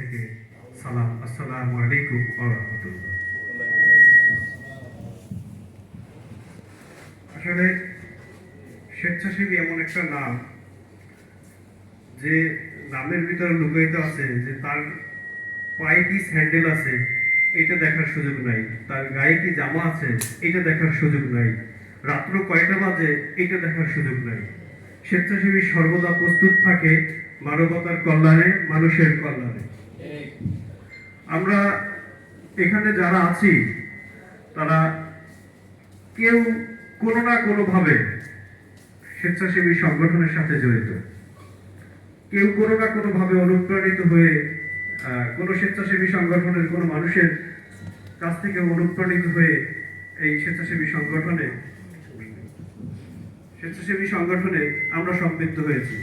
থেকে সালাম, আসসালামু আলাইকুম ওয়া আসলে স্বেচ্ছাসেবী এমন একটা নাম যে নামের ভিতরে লুকায়িত আছে, যে তার পায়ে কি স্যান্ডেল আছে, এটা দেখার সুযোগ নাই। তার গায়ে কি জামা আছে, এটা দেখার সুযোগ নাই। রাত্র কয়টা বাজে, এটা দেখার সুযোগ নাই। স্বেচ্ছাসেবী সর্বদা প্রস্তুত থাকে মানবতার কল্যাণে, মানুষের কল্যাণে। আমরা এখানে যারা আছি, তারা কেউ কোনো না কোনোভাবে স্বেচ্ছাসেবী সংগঠনের সাথে জড়িত। কেউ কোনো না কোনোভাবে অনুপ্রাণিত হয়ে কোনো স্বেচ্ছাসেবী সংগঠনের কোনো মানুষের কাছ থেকে অনুপ্রাণিত হয়ে এই স্বেচ্ছাসেবী সংগঠনে স্বেচ্ছাসেবী সংগঠনে আমরা সম্পৃক্ত হয়েছি।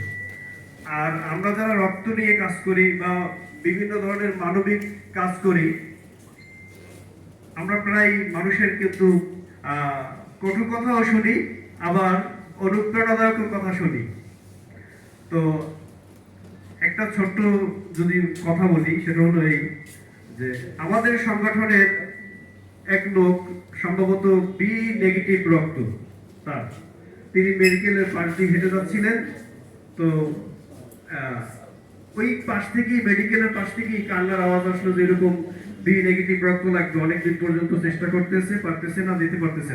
আর আমরা যারা রক্ত নিয়ে কাজ করি বা বিভিন্ন ধরনের মানবিক কাজ করি, আমরা প্রায় মানুষের কিন্তু কটু কথাও শুনি, আবার অনুপ্রেরণাদায়ক কথা শুনি। তো একটা ছোট্ট যদি কথা বলি, সেটা হলো এই যে আমাদের সংগঠনের এক লোক সম্ভবত বি নেগেটিভ রক্ত, তার। তিনি মেডিকেলের দিয়ে হেঁটে যাচ্ছিলেন। তো ওই পাশ থেকেই মেডিকেলের পাশ থেকেই কান্নার আওয়াজ আসলো যেরকম বি নেগেটিভ রক্ত লাগবে অনেকদিন পর্যন্ত চেষ্টা করতেছে, পারতেছে না দিতে পারতেছে